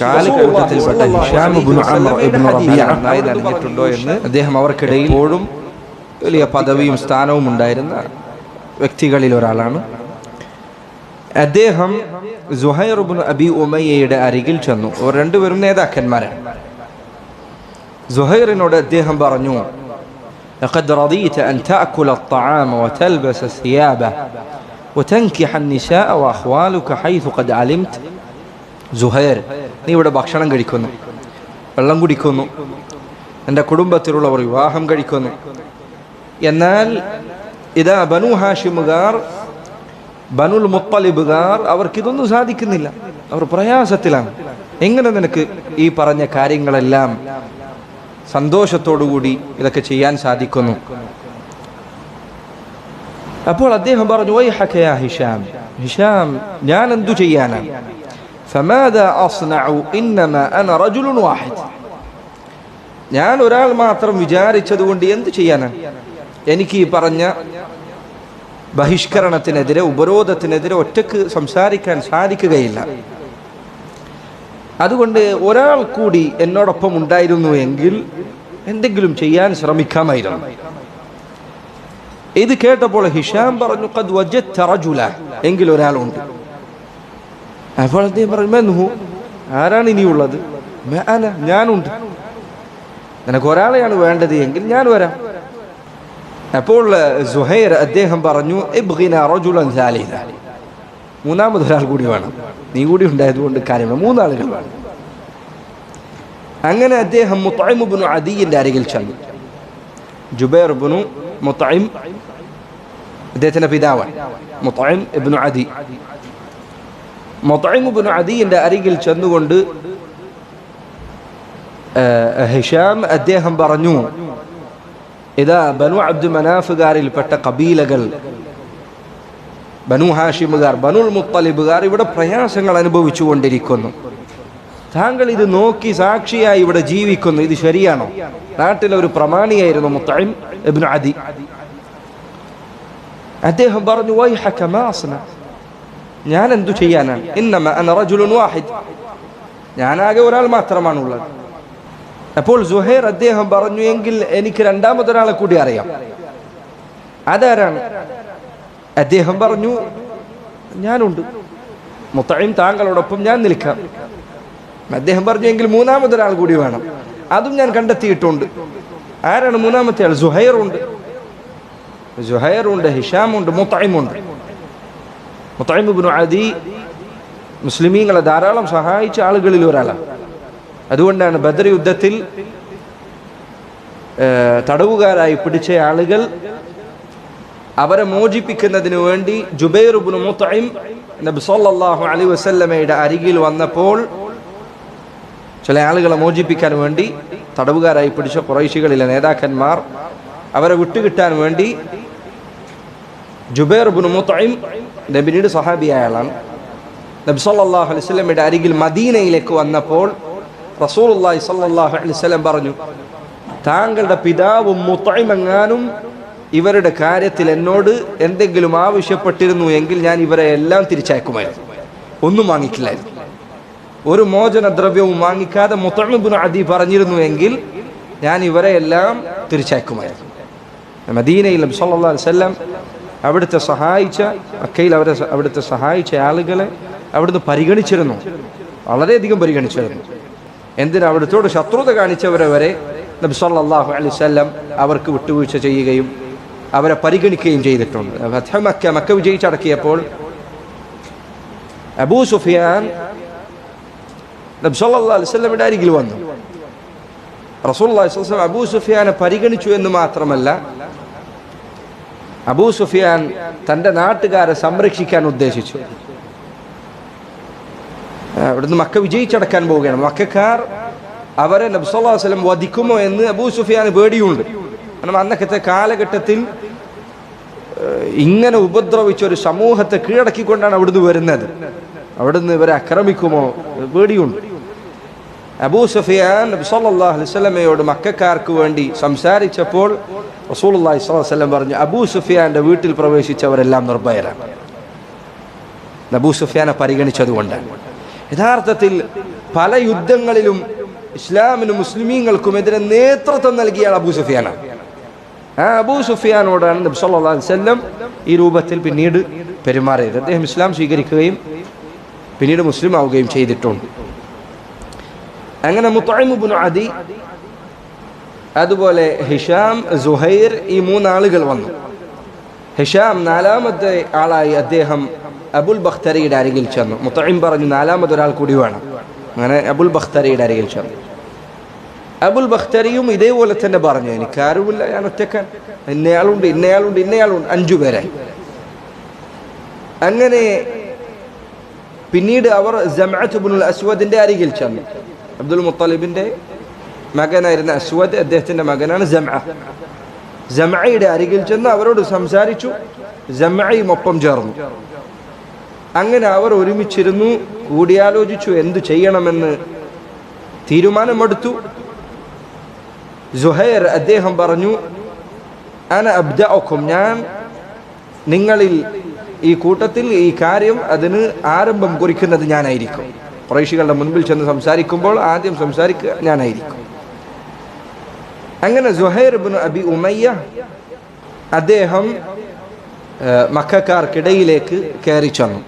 കാലഘട്ടത്തിൽപ്പെട്ട Hisham ibn Amr ibn Rabia നന്നായി നനഞ്ഞിട്ടുണ്ടോ എന്ന് അദ്ദേഹം അവർക്കിടയിൽ എപ്പോഴും വലിയ പദവിയും സ്ഥാനവും ഉണ്ടായിരുന്ന വ്യക്തികളിൽ ഒരാളാണ് അദ്ദേഹം സുഹൈർ ഇബ്നു അബി ഉമയ്യയുടെ അരികിൽ ചെന്നു അവർ രണ്ടുപേരും നേതാക്കന്മാരാണ് സുഹൈറിനോട് അദ്ദേഹം പറഞ്ഞു لقد رضيت أن تأكل الطعام وتلبس ثيابه وتنكح النساء وأخوالك حيث قد علمت സുഹൈർ നീ ഇവിടെ ഭക്ഷണം കഴിക്കുന്നു. വെള്ളം കുടിക്കുന്നു. എന്റെ കുടുംബത്തിലുള്ളവർ വിവാഹം കഴിക്കുന്നു. എന്നാൽ ഇതാ ബനു ഹാഷിമുകാർ ബനുൽ മുത്തലിബുകാർ അവർക്കിതൊന്നും സാധിക്കുന്നില്ല. അവർ പ്രയാസത്തിലാണ്. എങ്ങനെ നിനക്ക് ഈ പറഞ്ഞ കാര്യങ്ങളെല്ലാം സന്തോഷത്തോടുകൂടി ഇതൊക്കെ ചെയ്യാൻ സാധിക്കുന്നു? അപ്പോൾ അദ്ദേഹം പറഞ്ഞു "വൈ ഹക്കയാ ഹിഷാം. ഹിഷാം ഞാൻ എന്തു ചെയ്യാനാണ്? ഫമാദ അസ്നഉ ഇന്നമ അന റജുലുൻ വാഹിദ് ഞാൻ ഒരാൾ മാത്രം വിചാരിച്ചതുകൊണ്ട് എന്തു ചെയ്യാനാണ് എനിക്ക് ഈ പറഞ്ഞ ബഹിഷ്കരണത്തിനെതിരെ ഉപരോധത്തിനെതിരെ ഒറ്റയ്ക്ക് സംസാരിക്കാൻ സാധിക്കുകയില്ല. അതുകൊണ്ട് ഒരാൾ കൂടി എന്നോടൊപ്പം ഉണ്ടായിരുന്നു എങ്കിൽ എന്തെങ്കിലും ചെയ്യാൻ ശ്രമിക്കാമായിരുന്നു. ഇത് കേട്ടപ്പോൾ ഹിഷാം പറഞ്ഞു എങ്കിൽ ഒരാളുണ്ട്. അപ്പോൾ അദ്ദേഹം പറഞ്ഞു "മൻ ഹു?" ആരാണ് ഇനിയുള്ളത് അല്ല അന." ഞാനുണ്ട് നിനക്ക് ഒരാളെയാണ് വേണ്ടത് എങ്കിൽ ഞാൻ വരാം അപ്പോൾ സുഹൈർ അദ്ദേഹം പറഞ്ഞു. മൂന്നാമത് ഒരാൾ കൂടി വേണം നീ കൂടി ഉണ്ടായതുകൊണ്ട് കാര്യമില്ല മൂന്നാളുകൾ വേണം അങ്ങനെ അദ്ദേഹം മുത്തായ്മുബുനു അദീന്റെ അരികിൽ ചെന്നു ജുബൈർ ബുനു മുത്തായ്മ അദ്ദേഹത്തിന്റെ പിതാവാണ് മുത്തൈം ഇബ്നു അദി മുത്തൈം ഇബ്നു അദീന്റെ അരികിൽ ചെന്നുകൊണ്ട് ഹിഷാം അദ്ദേഹം പറഞ്ഞു ഇതാ ബനു അബ്ദു മനാഫുകാരിൽപ്പെട്ട കബീലകൾ ബനു ഹാഷിമുകാർ ബനുൽ മുത്തലിബുകാർ ഇവിടെ പ്രയാസങ്ങൾ അനുഭവിച്ചു കൊണ്ടിരിക്കുന്നു താങ്കൾ ഇത് നോക്കി സാക്ഷിയായി ഇവിടെ ജീവിക്കുന്നു. ഇത് ശരിയാണോ? നാട്ടിലെ ഒരു പ്രമാണിയായിരുന്നു മുത്തൈം ഇബ്നു അദി. അദ്ദേഹം പറഞ്ഞു "വൈഹക മാ അസ്ന?" ഞാൻ എന്തു ചെയ്യാനാണ് ഇന്നമ അന റജുലുൻ വാഹിദ്. ഞാനാകെ ഒരാൾ മാത്രമാണുള്ളത്. അപ്പോൾ സുഹൈർ അദ്ദേഹം പറഞ്ഞു എങ്കിൽ എനിക്ക് രണ്ടാമതൊരാളെ കൂടി അറിയാം. അതാരാണ്? അദ്ദേഹം പറഞ്ഞു ഞാനുണ്ട്. മുത്തയും താങ്കളോടൊപ്പം ഞാൻ നിൽക്കാം. അദ്ദേഹം പറഞ്ഞു എങ്കിൽ മൂന്നാമതൊരാൾ കൂടി വേണം. അതും ഞാൻ കണ്ടെത്തിയിട്ടുണ്ട്. ആരാണ് മൂന്നാമത്തെ ആൾ? സുഹൈറുണ്ട്. സുഹൈറുണ്ട് ഹിഷാമുണ്ട് മുത്തൈമുണ്ട് മുത്തൈമുബിനു അദി മുസ്ലിമീങ്ങളെ ധാരാളം സഹായിച്ച ആളുകളിൽ ഒരാളാണ്. അതുകൊണ്ടാണ് ബദർ യുദ്ധത്തിൽ തടവുകാരായി പിടിച്ച ആളുകൾ അവരെ മോചിപ്പിക്കുന്നതിന് വേണ്ടി ജുബൈറുബിന് മുത്തൈം നബി സല്ലല്ലാഹു അലൈഹി വസല്ലമയുടെ അരികിൽ വന്നപ്പോൾ ചില ആളുകളെ മോചിപ്പിക്കാൻ വേണ്ടി തടവുകാരായി പിടിച്ച കുറൈശികളിലെ നേതാക്കന്മാർ അവരെ വിട്ടുകിട്ടാൻ വേണ്ടി ജുബൈർ ബിൻ മുത്തൈം നബിനിയുടെ സഹാബിയായ ആളാണ് അലൈഹി വസല്ലമയുടെ അരികിൽ മദീനയിലേക്ക് വന്നപ്പോൾ റസൂലുള്ളാഹി സല്ലല്ലാഹു അലൈഹി വസല്ലം പറഞ്ഞു താങ്കളുടെ പിതാവും മുത്തൈമെങ്ങാനും ഇവരുടെ കാര്യത്തിൽ എന്നോട് എന്തെങ്കിലും ആവശ്യപ്പെട്ടിരുന്നു എങ്കിൽ ഞാൻ ഇവരെ എല്ലാം തിരിച്ചയക്കുമായിരുന്നു. ഒന്നും വാങ്ങിക്കില്ലായിരുന്നു. ഒരു മോചന ദ്രവ്യവും വാങ്ങിക്കാതെ മുത്തമിബുൻ അദി പറഞ്ഞിരുന്നു എങ്കിൽ ഞാൻ ഇവരെ എല്ലാം തിരിച്ചയക്കുമായിരുന്നു. മദീനയിലും സല്ലാ വസല്ലം അവിടുത്തെ സഹായിച്ച മക്കയിൽ അവരെ അവിടുത്തെ സഹായിച്ച ആളുകളെ അവിടുന്ന് പരിഗണിച്ചിരുന്നു. വളരെയധികം പരിഗണിച്ചിരുന്നു. എന്തിനാ അവിടുത്തോട് ശത്രുത കാണിച്ചവരെ വരെ നബി അലിസ്ല്ലാം അവർക്ക് വിട്ടുവീഴ്ച ചെയ്യുകയും അവരെ പരിഗണിക്കുകയും ചെയ്തിട്ടുണ്ട്. മക്ക മക്ക വിജയിച്ചടക്കിയപ്പോൾ അബൂ സുഫിയാൻ നബി സല്ലല്ലാഹു അലൈഹി വസല്ലമയുടെ അരികിൽ വന്നു. റസൂൽ അബൂ സുഫിയാനെ പരിഗണിച്ചു എന്ന് മാത്രമല്ല അബൂ സുഫിയാൻ തന്റെ നാട്ടുകാരെ സംരക്ഷിക്കാൻ ഉദ്ദേശിച്ചു. ഇവിടുന്ന് മക്ക വിജയിച്ചടക്കാൻ പോവുകയാണ്. മക്കാർ അവരെ നബ്സല്ലാസ്ലം വധിക്കുമോ എന്ന് അബൂ സുഫിയാൻ പേടിയുണ്ട്. കാരണം അന്നക്കത്തെ കാലഘട്ടത്തിൽ ഇങ്ങനെ ഉപദ്രവിച്ച ഒരു സമൂഹത്തെ കീഴടക്കിക്കൊണ്ടാണ് അവിടുന്ന് വരുന്നത്. അവിടുന്ന് ഇവരെ ആക്രമിക്കുമോ? പേടിയുണ്ട്. അബൂ സുഫിയാൻ നബി മക്കാർക്ക് വേണ്ടി സംസാരിച്ചപ്പോൾ അലൈഹി വസല്ലം പറഞ്ഞു അബൂ സുഫിയാന്റെ വീട്ടിൽ പ്രവേശിച്ചവരെല്ലാം നിർഭയരാണ്. അബൂ സുഫിയാനെ പരിഗണിച്ചതുകൊണ്ടാണ് യഥാർത്ഥത്തിൽ പല യുദ്ധങ്ങളിലും ഇസ്ലാമിനും മുസ്ലിമീങ്ങൾക്കും മുസ്ലിമീങ്ങൾക്കുമെതിരെ നേതൃത്വം നൽകിയ അബൂ സുഫിയാനാണ്. ആ അബൂ സുഫിയാനോടാണ് നബി വസല്ലം ഈ രൂപത്തിൽ പിന്നീട് പെരുമാറിയത്. അദ്ദേഹം ഇസ്ലാം സ്വീകരിക്കുകയും പിന്നീട് മുസ്ലിം ആവുകയും ചെയ്തിട്ടുണ്ട്. അങ്ങനെ മുത്തൈമുബിന് അദി അതുപോലെ ഹിഷാം സുഹൈർ ഈ മൂന്നാളുകൾ വന്നു. ഹിഷാം നാലാമത്തെ ആളായി അദ്ദേഹം അബുൽ ബഖ്തരിയുടെ അരികിൽ ചെന്നു. മുത്തൈം പറഞ്ഞു നാലാമത് ഒരാൾ കൂടി വേണം. അങ്ങനെ അബുൽ ബഖ്തരിയുടെ അരികിൽ ചെന്നു. അബുൽ ബഖ്തരിയും ഇതേപോലെ തന്നെ പറഞ്ഞു എനിക്ക് ആരുമില്ല ഞാൻ ഒറ്റക്കാൻ ഇന്നയാളുണ്ട് ഇന്നയാളുണ്ട് ഇന്നയാളുണ്ട്. അഞ്ചു അങ്ങനെ പിന്നീട് അവർ ജമാഅത്തുബുൽ അസ്വദിന്റെ അരികിൽ ചെന്നു. അബ്ദുൽ മുത്തലിബിന്റെ മകനായിരുന്ന അസ്വദ് അദ്ദേഹത്തിന്റെ മകനാണ് ജമ ജമയുടെ അരികിൽ ചെന്ന് അവരോട് സംസാരിച്ചു. ജമയുമൊപ്പം ചേർന്നു. അങ്ങനെ അവർ ഒരുമിച്ചിരുന്നു കൂടിയാലോചിച്ചു എന്തു ചെയ്യണമെന്ന് തീരുമാനമെടുത്തു. സുഹൈർ അദ്ദേഹം പറഞ്ഞു അന അബ്ദഅക്കും ഞാൻ നിങ്ങളിൽ ഈ കൂട്ടത്തിൽ ഈ കാര്യം അതിന് ആരംഭം കുറിക്കുന്നത് ഞാനായിരിക്കും. കുറേശികളുടെ മുൻപിൽ ചെന്ന് സംസാരിക്കുമ്പോൾ ആദ്യം സംസാരിക്കുക ഞാനായിരിക്കും. അങ്ങനെ സുഹൈർ അബി ഉമയ്യ അദ്ദേഹം മക്കാർക്കിടയിലേക്ക് കയറി ചെന്നു.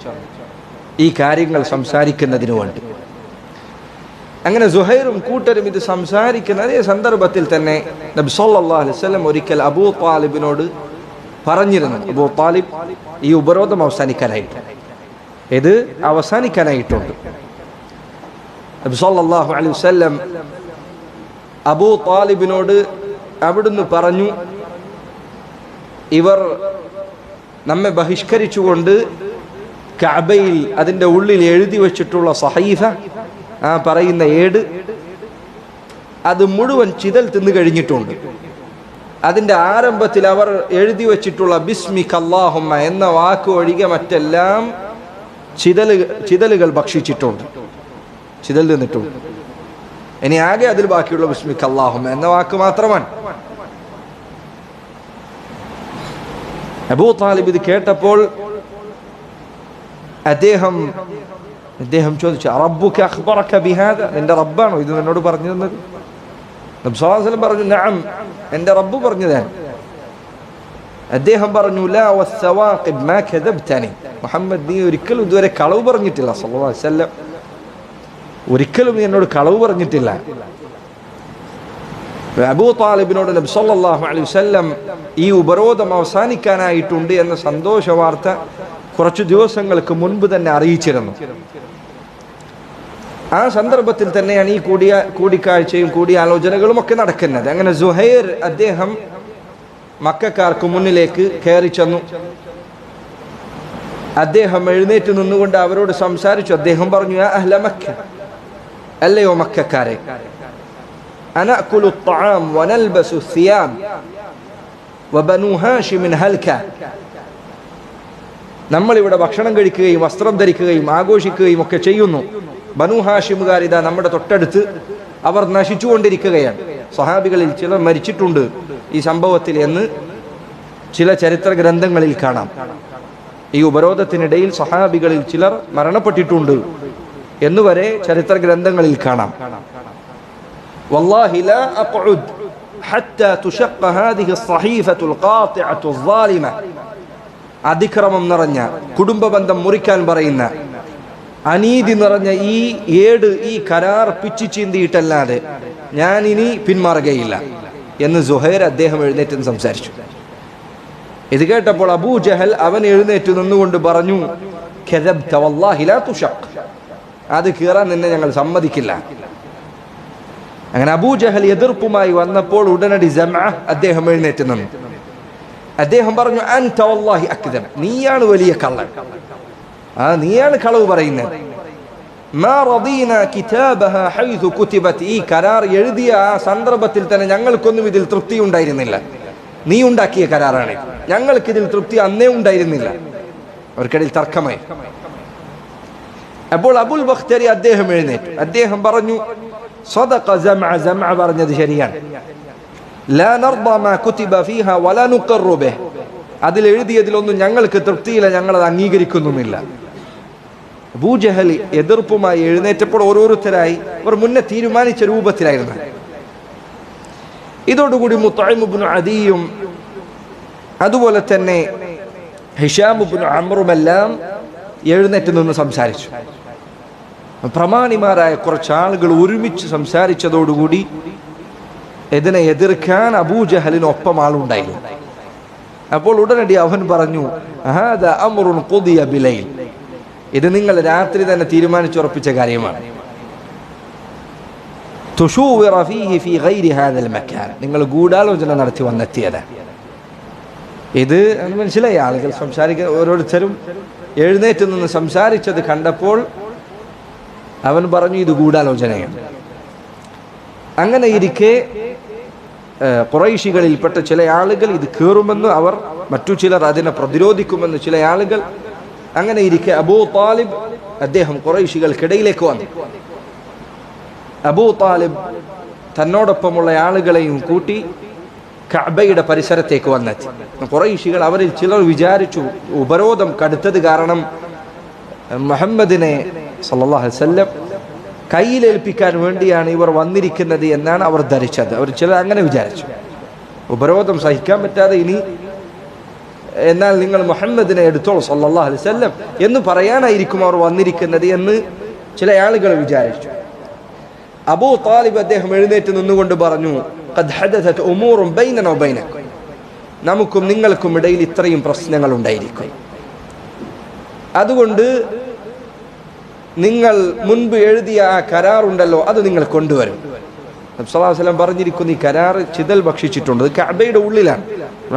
ഈ കാര്യങ്ങൾ സംസാരിക്കുന്നതിന് വേണ്ടി. അങ്ങനെ സുഹൈറും കൂട്ടരും ഇത് സംസാരിക്കുന്ന അതേ സന്ദർഭത്തിൽ തന്നെ നബി ഒരിക്കൽ അബൂ താലിബിനോട് പറഞ്ഞിരുന്നു. അബൂ താലിബ് ഈ ഉപരോധം അവസാനിക്കാനായിട്ട്. ഇത് അവസാനിക്കാനായിട്ടുണ്ട്. നബി സല്ലല്ലാഹു അലൈഹി വസല്ലം അബൂ താലിബിനോട് അവിടുന്ന് പറഞ്ഞു ഇവർ നമ്മെ ബഹിഷ്കരിച്ചുകൊണ്ട് കഅബയിൽ അതിന്റെ ഉള്ളിൽ എഴുതി വച്ചിട്ടുള്ള സഹീഫ ആ പറയുന്ന ഏട് അത് മുഴുവൻ ചിതൽ തിന്നു കഴിഞ്ഞിട്ടുണ്ട്. അതിന്റെ ആരംഭത്തിൽ അവർ എഴുതി വെച്ചിട്ടുള്ള ബിസ്മി കല്ലാഹുമ്മ എന്ന വാക്ക് ഒഴികെ മറ്റെല്ലാം ചിതൽ ചിതലുകൾ ഭക്ഷിച്ചിട്ടുണ്ട്. ചിതൽ തിന്നിട്ടുണ്ട് ഇനി ആകെ അതിൽ ബാക്കിയുള്ള വിഷ്മിക്ക് അള്ളാഹു എന്ന വാക്ക് മാത്രമാണ്. അബൂ താലിബ് ഇത് കേട്ടപ്പോൾ അദ്ദേഹം അദ്ദേഹം ചോദിച്ചു റബ്ബുക അഖ്ബറക ബിഹാദ? നിന്റെ റബ്ബാണോ? ഇത് എന്നോട് പറഞ്ഞു തന്നത്. നബി അലൈഹി പറഞ്ഞു നഅം എന്റെ റബ്ബ് പറഞ്ഞതാണ് അദ്ദേഹം പറഞ്ഞു മുഹമ്മദ് നീ ഒരിക്കലും ഇതുവരെ കളവ് പറഞ്ഞിട്ടില്ല അലൈഹി വസല്ലം. ഒരിക്കലും നീ എന്നോട് കളവ് പറഞ്ഞിട്ടില്ല. അബൂ താലിബിനോട് നബ്സല്ലാഹു അലൈഹി വസല്ലം ഈ ഉപരോധം അവസാനിക്കാനായിട്ടുണ്ട് എന്ന സന്തോഷ വാർത്ത കുറച്ചു ദിവസങ്ങൾക്ക് മുൻപ് തന്നെ അറിയിച്ചിരുന്നു. ആ സന്ദർഭത്തിൽ തന്നെയാണ് ഈ കൂടിയ കൂടിക്കാഴ്ചയും കൂടിയാലോചനകളും ഒക്കെ നടക്കുന്നത്. അങ്ങനെ സുഹൈർ അദ്ദേഹം മക്കാർക്ക് മുന്നിലേക്ക് കയറി ചെന്നു. അദ്ദേഹം എഴുന്നേറ്റ് നിന്നുകൊണ്ട് അവരോട് സംസാരിച്ചു. അദ്ദേഹം പറഞ്ഞു "യാ അഹ്ല മക്ക. അല്ലയോ മക്കാരെ? നമ്മളിവിടെ ഭക്ഷണം കഴിക്കുകയും വസ്ത്രം ധരിക്കുകയും ആഘോഷിക്കുകയും ഒക്കെ ചെയ്യുന്നു. ബനു ഹാഷിമുകാർ ഇതാ നമ്മുടെ തൊട്ടടുത്ത് അവർ നശിച്ചുകൊണ്ടിരിക്കുകയാണ്. സ്വഹാബികളിൽ ചിലർ മരിച്ചിട്ടുണ്ട് ഈ സംഭവത്തിൽ എന്ന് ചില ചരിത്ര ഗ്രന്ഥങ്ങളിൽ കാണാം. ഈ ഉപരോധത്തിനിടയിൽ സ്വഹാബികളിൽ ചിലർ മരണപ്പെട്ടിട്ടുണ്ട്. എന്നുവരെ ചരിത്ര ഗ്രന്ഥങ്ങളിൽ കാണാം والله لا أقعد حتى تشق هذه الصحيفة القاطعة الظالمة അതിക്രമം നിറഞ്ഞ കുടുംബ ബന്ധം മുറിക്കാൻ പറയുന്ന അനീതി നിറഞ്ഞ ഈ ഏട് ഈ കരാർ പിച്ചു ചീന്തിയിട്ടല്ലാതെ ഞാൻ ഇനി പിന്മാറുകയില്ല എന്ന് സുഹൈർ അദ്ദേഹം എഴുന്നേറ്റ് സംസാരിച്ചു ഇത് കേട്ടപ്പോൾ അബൂ ജഹൽ അവൻ എഴുന്നേറ്റ് നിന്നുകൊണ്ട് പറഞ്ഞു "കെദബ്ത വല്ലാഹി ലാ തുഷഖ്." അത് കീറാൻ നിന്നെ ഞങ്ങൾ സമ്മതിക്കില്ല. അങ്ങനെ അബൂജഹൽ എതിർപ്പുമായി വന്നപ്പോൾ ഉടനടി അദ്ദേഹം എഴുന്നേറ്റ് നിന്നു. അദ്ദേഹം പറഞ്ഞു നീയാണ് വലിയ കള്ളൻ. ആ നീയാണ് കളവ് പറയുന്നത് ഈ കരാർ എഴുതിയ ആ സന്ദർഭത്തിൽ തന്നെ ഞങ്ങൾക്കൊന്നും ഇതിൽ തൃപ്തി ഉണ്ടായിരുന്നില്ല. നീ ഉണ്ടാക്കിയ കരാറാണ് ഞങ്ങൾക്കിതിൽ തൃപ്തി അന്നേ ഉണ്ടായിരുന്നില്ല. അവർക്കിടയിൽ തർക്കമായി. അപ്പോൾ അബുൽ ബഖ്തരി അദ്ദേഹം എഴുന്നേറ്റു. അദ്ദേഹം പറഞ്ഞു സ്വദഖ ജമഅ ജമഅ പറഞ്ഞത് ശരിയാണ്. ലാ നർദ മാ കുതിബ ഫീഹ വലാ നുഖറു ബിഹ്. അതിൽ എഴുതിയതിലൊന്നും ഞങ്ങൾക്ക് തൃപ്തിയില്ല ഞങ്ങൾ അത് അംഗീകരിക്കുന്നുമില്ല ഭൂജഹലി എതിർപ്പുമായി എഴുന്നേറ്റപ്പോൾ ഓരോരുത്തരായി അവർ മുന്നേ തീരുമാനിച്ച രൂപത്തിലായിരുന്നു. ഇതോടുകൂടി മുത്തായ്മുബിന് അദിയും അതുപോലെ തന്നെ ഹിഷാമുബിന് അമറുമെല്ലാം എഴുന്നേറ്റ് നിന്ന് സംസാരിച്ചു. പ്രമാണിമാരായ കുറച്ച് ആളുകൾ ഒരുമിച്ച് സംസാരിച്ചതോടുകൂടി ഇതിനെ എതിർക്കാൻ അബൂജഹലിനൊപ്പം ആളുണ്ടായിരുന്നു അപ്പോൾ ഉടനടി അവൻ പറഞ്ഞു "ഹാദ അമ്റുൻ ഖുദിയ ബിലൈൽ." ഇത് നിങ്ങൾ രാത്രി തന്നെ തീരുമാനിച്ചുറപ്പിച്ച കാര്യമാണ്. നിങ്ങൾ ഗൂഢാലോചന നടത്തി വന്നെത്തിയത്. ഇത് മനസ്സിലായി ആളുകൾ സംസാരിക്ക ഓരോരുത്തരും എഴുന്നേറ്റ് നിന്ന് സംസാരിച്ചത് കണ്ടപ്പോൾ അവൻ പറഞ്ഞു ഇത് ഗൂഢാലോചനയാണ്. അങ്ങനെ ഇരിക്കെ കുറൈശികളിൽപ്പെട്ട ചില ആളുകൾ ഇത് കീറുമെന്ന് അവർ മറ്റു ചിലർ അതിനെ പ്രതിരോധിക്കുമെന്ന് ചില ആളുകൾ അങ്ങനെ ഇരിക്കെ അബൂ താലിബ് അദ്ദേഹം കുറൈശികൾക്കിടയിലേക്ക് വന്നു. അബൂ താലിബ് തന്നോടൊപ്പമുള്ള ആളുകളെയും കൂട്ടി കഅബയുടെ പരിസരത്തേക്ക് വന്നെത്തി. കുറൈശികൾ അവരിൽ ചിലർ വിചാരിച്ചു ഉപരോധം കടുത്തത് കാരണം മുഹമ്മദിനെ സല്ലല്ലാഹു അലൈഹി വസല്ലം കയ്യിലേൽപ്പിക്കാൻ വേണ്ടിയാണ് ഇവർ വന്നിരിക്കുന്നത് എന്നാണ് അവർ ധരിച്ചത്. അവർ ചിലർ അങ്ങനെ വിചാരിച്ചു. ഉപരോധം സഹിക്കാൻ പറ്റാതെ ഇനി എന്നാൽ നിങ്ങൾ മുഹമ്മദിനെ എടുത്തോളൂ സല്ലല്ലാഹു അലൈഹി വസല്ലം എന്ന് പറയാനായിരിക്കും അവർ വന്നിരിക്കുന്നത് എന്ന് ചില ആളുകൾ വിചാരിച്ചു. അബൂ താലിബ് അദ്ദേഹം എഴുന്നേറ്റ് നിന്നുകൊണ്ട് പറഞ്ഞു "ഖദ് ഹദഥത് ഉമൂറും ബൈനനാ വബൈനക്കും." നമുക്കും നിങ്ങൾക്കും ഇടയിൽ ഇത്രയും പ്രശ്നങ്ങൾ ഉണ്ടായിരിക്കും. അതുകൊണ്ട് നിങ്ങൾ മുൻപ് എഴുതിയ ആ കരാറുണ്ടല്ലോ അത് നിങ്ങൾ കൊണ്ടുവരും. വസ്ലം പറഞ്ഞിരിക്കുന്നു ഈ കരാർ ചിതൽ ഭക്ഷിച്ചിട്ടുണ്ട്. ഇത് കഅബയുടെ ഉള്ളിലാണ്.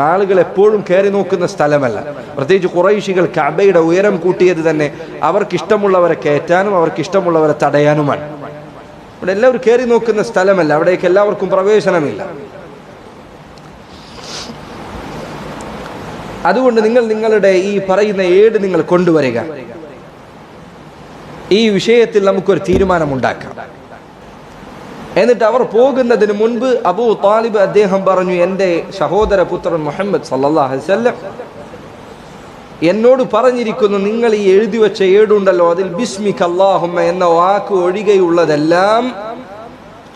ആളുകൾ എപ്പോഴും കയറി നോക്കുന്ന സ്ഥലമല്ല. പ്രത്യേകിച്ച് കുറേശികൾ കബയുടെ ഉയരം കൂട്ടിയത് തന്നെ അവർക്ക് ഇഷ്ടമുള്ളവരെ കയറ്റാനും അവർക്ക് ഇഷ്ടമുള്ളവരെ തടയാനുമാണ്. ഇവിടെ എല്ലാവരും കയറി നോക്കുന്ന സ്ഥലമല്ല. അവിടേക്ക് എല്ലാവർക്കും പ്രവേശനമില്ല. അതുകൊണ്ട് നിങ്ങൾ നിങ്ങളുടെ ഈ പറയുന്ന ഏട് നിങ്ങൾ കൊണ്ടുവരിക. ഈ വിഷയത്തിൽ നമുക്കൊരു തീരുമാനമുണ്ടാക്കാം. എന്നിട്ട് അവർ പോകുന്നതിന് മുൻപ് അബൂ താലിബ് അദ്ദേഹം പറഞ്ഞു എന്റെ സഹോദര പുത്രൻ മുഹമ്മദ് വസല്ലം എന്നോട് പറഞ്ഞിരിക്കുന്നു നിങ്ങൾ ഈ എഴുതി വെച്ച ഏടുണ്ടല്ലോ അതിൽ ബിസ്മിക് അല്ലാഹുമ്മ എന്ന വാക്ക് ഒഴികെയുള്ളതെല്ലാം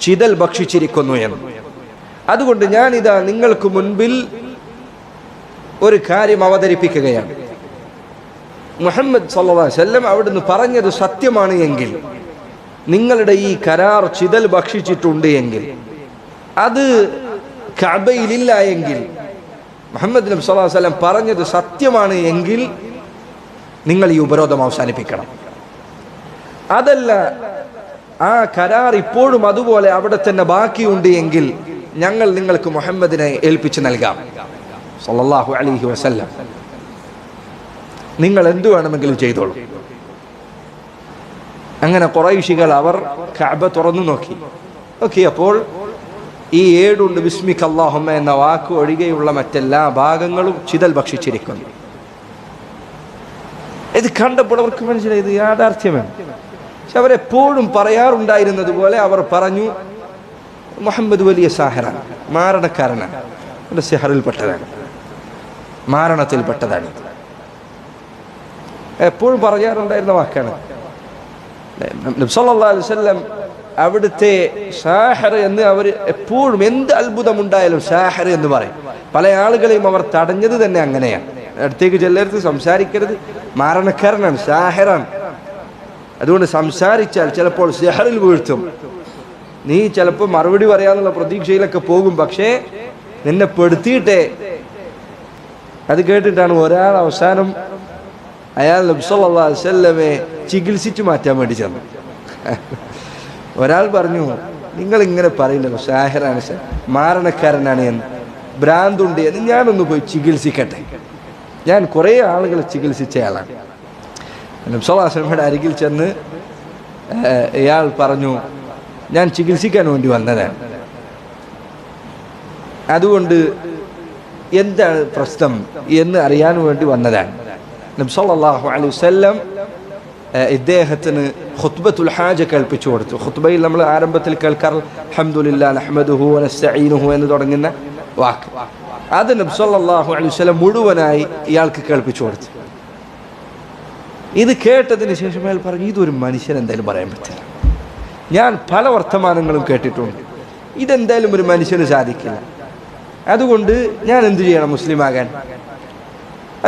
ചിതൽ ഭക്ഷിച്ചിരിക്കുന്നു എന്ന്. അതുകൊണ്ട് ഞാനിതാ നിങ്ങൾക്ക് മുൻപിൽ ഒരു കാര്യം അവതരിപ്പിക്കുകയാണ്. മുഹമ്മദ് വസല്ലം അവിടുന്ന് പറഞ്ഞത് സത്യമാണ് എങ്കിൽ നിങ്ങളുടെ ഈ കരാർ ചിതൽ ഭക്ഷിച്ചിട്ടുണ്ട് എങ്കിൽ അത് കബയിലില്ല എങ്കിൽ മുഹമ്മദ് നബി സല്ലാ വല്ലം പറഞ്ഞത് സത്യമാണ് എങ്കിൽ നിങ്ങൾ ഈ ഉപരോധം അവസാനിപ്പിക്കണം. അതല്ല ആ കരാർ ഇപ്പോഴും അതുപോലെ അവിടെ തന്നെ ബാക്കിയുണ്ട് എങ്കിൽ ഞങ്ങൾ നിങ്ങൾക്ക് മുഹമ്മദിനെ ഏൽപ്പിച്ച് നൽകാം. സല്ലാഹു അലഹി വസല്ലം. നിങ്ങൾ എന്തു വേണമെങ്കിലും ചെയ്തോളൂ. അങ്ങനെ കുറൈശികൾ അവർ കഅബ തുറന്നു നോക്കി. നോക്കിയപ്പോൾ ഈ ഏടുണ്ട് ബിസ്മിക് അല്ലാഹുമ്മ എന്ന വാക്ക് ഒഴികെയുള്ള മറ്റെല്ലാ ഭാഗങ്ങളും ചിതൽ ഭക്ഷിച്ചിരിക്കുന്നു. ഇത് കണ്ടപ്പോൾ അവർക്ക് മനസ്സിലായി ഇത് യാഥാർത്ഥ്യമാണ്. പക്ഷെ അവരെപ്പോഴും പറയാറുണ്ടായിരുന്നത് പോലെ അവർ പറഞ്ഞു മുഹമ്മദ് വലിയ സാഹറാണ് മാരണക്കാരനാണ് സെഹറിൽപ്പെട്ടതാണ് മാരണത്തിൽപ്പെട്ടതാണ്. എപ്പോഴും പറയാറുണ്ടായിരുന്ന വാക്കാണ്. നബി സല്ലല്ലാഹു അലൈഹി വസല്ലം അവിടുത്തെ ഷാഹർ എന്ന് അവർ എപ്പോഴും എന്ത് അത്ഭുതമുണ്ടായാലും ഷാഹർ എന്ന് പറയും. പല ആളുകളെയും അവർ തടഞ്ഞത് തന്നെ അങ്ങനെയാണ്. അടുത്തേക്ക് ചെല്ലരുത് സംസാരിക്കരുത്. മാരണക്കാരനാണ് ഷാഹറാണ്. അതുകൊണ്ട് സംസാരിച്ചാൽ ചിലപ്പോൾ ഷെഹറിൽ വീഴ്ത്തും. നീ ചിലപ്പോൾ മറുപടി പറയാന്നുള്ള പ്രതീക്ഷയിലൊക്കെ പോകും. പക്ഷേ നിന്നെ പെടുത്തിയിട്ടേ. അത് കേട്ടിട്ടാണ് ഒരാൾ അവസാനം അയാൾ നബ്സല്ലാ വല്ലമെ ചികിത്സിച്ച് മാറ്റാൻ വേണ്ടി ചെന്നു. ഒരാൾ പറഞ്ഞു നിങ്ങൾ ഇങ്ങനെ പറയുന്നല്ലോ ഷാഹിറാണ് മാരണക്കാരനാണ് എന്ന്. ഭ്രാന്തുണ്ട് എന്ന് ഞാനൊന്ന് പോയി ചികിത്സിക്കട്ടെ. ഞാൻ കുറേ ആളുകളെ ചികിത്സിച്ചയാളാണ് നബ്സല്ലാസ്ലമയുടെ അരികിൽ ചെന്ന് ഇയാൾ പറഞ്ഞു ഞാൻ ചികിത്സിക്കാൻ വേണ്ടി വന്നതാണ്. അതുകൊണ്ട് എന്താണ് പ്രശ്നം എന്ന് അറിയാൻ വേണ്ടി വന്നതാണ്. നബ്സല്ലാഹു ഏഹ്, ഇദ്ദേഹത്തിന് ഖുത്ബത്തുൽ ഹാജ കേൾപ്പിച്ചു കൊടുത്തു. ഖുത്ബയിൽ നമ്മൾ ആരംഭത്തിൽ കേൾക്കാർ അൽഹംദുലില്ലാ നഹ്മദുഹു വനസ്തഈനുഹു എന്ന് തുടങ്ങുന്ന വാക്ക്. അത് നബ്സല്ലാഹു അലൈഹി വസല്ലം മുഴുവനായി ഇയാൾക്ക് കേൾപ്പിച്ചു കൊടുത്തു. ഇത് കേട്ടതിന് ശേഷം അയാൾ പറഞ്ഞു ഇതൊരു മനുഷ്യൻ എന്തായാലും പറയാൻ പറ്റില്ല. ഞാൻ പല വർത്തമാനങ്ങളും കേട്ടിട്ടുണ്ട്. ഇതെന്തായാലും ഒരു മനുഷ്യന് സാധിക്കില്ല. അതുകൊണ്ട് ഞാൻ എന്തു ചെയ്യണം? മുസ്ലിമാകാൻ.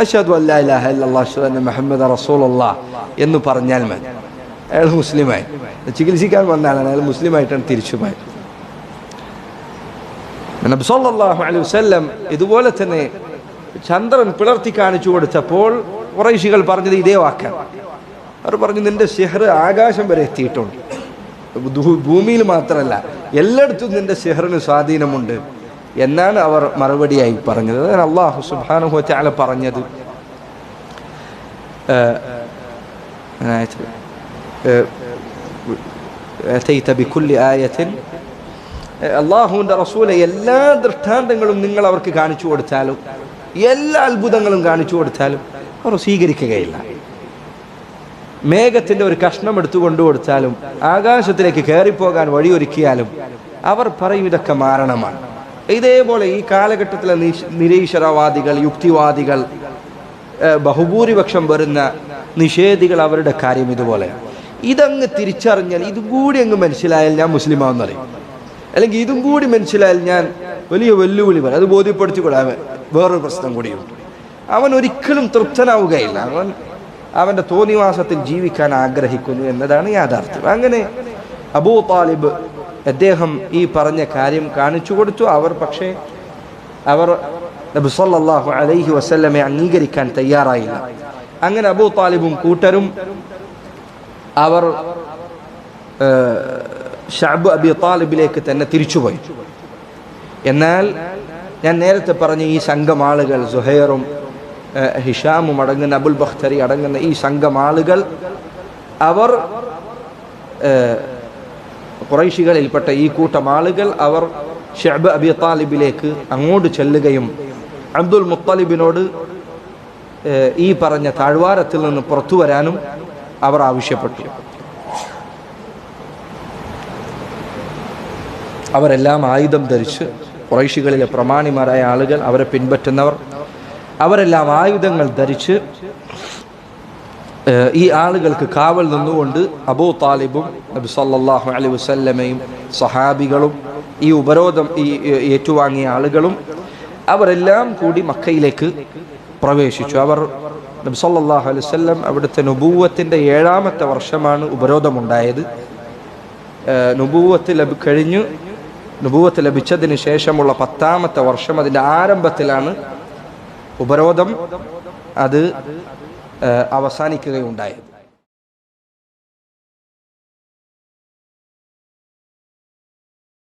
അഷദ് മുഹമ്മദ് റസൂലുള്ള എന്ന് പറഞ്ഞാൽ മതി. അയാൾ മുസ്ലിമായി. ചികിത്സിക്കാൻ വന്ന ആളാണ്. അയാൾ മുസ്ലിമായിട്ടാണ് തിരിച്ചു പോയത് നബി സല്ലല്ലാഹു അലൈഹി വസല്ലം ഇതുപോലെ തന്നെ ചന്ദ്രൻ പിളർത്തി കാണിച്ചു കൊടുത്തപ്പോൾ കുറേശികൾ പറഞ്ഞത് ഇതേ വാക്കാണ്. അവർ പറഞ്ഞു നിന്റെ സിഹർ ആകാശം വരെ എത്തിയിട്ടുണ്ട്. ഭൂമിയിൽ മാത്രമല്ല എല്ലായിടത്തും നിന്റെ സിഹറിന് സ്വാധീനമുണ്ട്. എന്നാണ് അവർ മറുപടിയായി പറഞ്ഞത്. അതാണ് അള്ളാഹു സുബാനുഹു ചാല പറഞ്ഞത്. അള്ളാഹുവിന്റെ റസൂലെ എല്ലാ ദൃഷ്ടാന്തങ്ങളും നിങ്ങൾ അവർക്ക് കാണിച്ചു കൊടുത്താലും എല്ലാ അത്ഭുതങ്ങളും കാണിച്ചു കൊടുത്താലും അവർ സ്വീകരിക്കുകയില്ല. മേഘത്തിന്റെ ഒരു കഷ്ണം എടുത്തു കൊണ്ടു കൊടുത്താലും ആകാശത്തിലേക്ക് കയറിപ്പോകാൻ വഴിയൊരുക്കിയാലും അവർ പറയും ഇതൊക്കെ മാരണമാണ്. ഇതേപോലെ ഈ കാലഘട്ടത്തിലെ നിരീശ്വരവാദികൾ യുക്തിവാദികൾ ബഹുഭൂരിപക്ഷം വരുന്ന നിഷേധികൾ അവരുടെ കാര്യം ഇതുപോലെയാണ് ഇതങ്ങ് തിരിച്ചറിഞ്ഞാൽ ഇതും കൂടി അങ്ങ് മനസ്സിലായാൽ ഞാൻ മുസ്ലിമാവെന്ന് പറയും. അല്ലെങ്കിൽ ഇതും കൂടി മനസ്സിലായാൽ ഞാൻ വലിയ വെല്ലുവിളി പറയും. അത് ബോധ്യപ്പെടുത്തിക്കൊള്ളാൻ വേറൊരു പ്രശ്നം കൂടിയുണ്ട് അവൻ ഒരിക്കലും തൃപ്തനാവുകയില്ല. അവൻ അവന്റെ തോന്നിവാസത്തിൽ ജീവിക്കാൻ ആഗ്രഹിക്കുന്നു എന്നതാണ് യാഥാർത്ഥ്യം. അങ്ങനെ അബൂ താലിബ് അദ്ദേഹം ഈ പറഞ്ഞ കാര്യം കാണിച്ചു കൊടുത്തു. അവർ പക്ഷേ അവർ നബി സല്ലല്ലാഹു അലൈഹി വസല്ലമെ അംഗീകരിക്കാൻ തയ്യാറായില്ല. അങ്ങനെ അബൂ താലിബും കൂട്ടരും അവർ ഷഅബ് അബി താലിബിലേക്ക് തന്നെ തിരിച്ചുപോയി. എന്നാൽ ഞാൻ നേരത്തെ പറഞ്ഞ ഈ സംഘം ആളുകൾ സുഹൈറും ഹിഷാമും അടങ്ങുന്ന അബുൽ ബഖ്തരി അടങ്ങുന്ന ഈ സംഘം ആളുകൾ അവർ ഏഹ്, ഖുറൈശികളിൽപ്പെട്ട ഈ കൂട്ടം ആളുകൾ അവർ ഷഅബ് അബി താലിബിലേക്ക് അങ്ങോട്ട് ചെല്ലുകയും അബ്ദുൽ മുത്തലിബിനോട് ഈ പറഞ്ഞ താഴ്വാരത്തിൽ നിന്ന് പുറത്തു വരാനും അവർ ആവശ്യപ്പെട്ടു. അവരെല്ലാം ആയുധം ധരിച്ച് കുറൈശികളിലെ പ്രമാണിമാരായ ആളുകൾ അവരെ പിൻപറ്റുന്നവർ അവരെല്ലാം ആയുധങ്ങൾ ധരിച്ച് ഈ ആളുകൾക്ക് കാവൽ നിന്നുകൊണ്ട് അബൂ താലിബും നബി സല്ലാഹു അലൈഹി വസല്ലമയും സഹാബികളും ഈ ഉപരോധം ഈ ഏറ്റുവാങ്ങിയ ആളുകളും അവരെല്ലാം കൂടി മക്കയിലേക്ക് പ്രവേശിച്ചു. അവർ നബി സല്ലാഹു അലൈഹി സ്വല്ലം അവിടുത്തെ നുബൂവത്തിന്റെ ഏഴാമത്തെ വർഷമാണ് ഉപരോധമുണ്ടായത്. നുബൂവത്ത് ലഭി കഴിഞ്ഞു. നുബൂവത്ത് ലഭിച്ചതിന് ശേഷമുള്ള പത്താമത്തെ വർഷം അതിന്റെ ആരംഭത്തിലാണ് ഉപരോധം. അത് അവസാനിക്കുകയുണ്ടായത്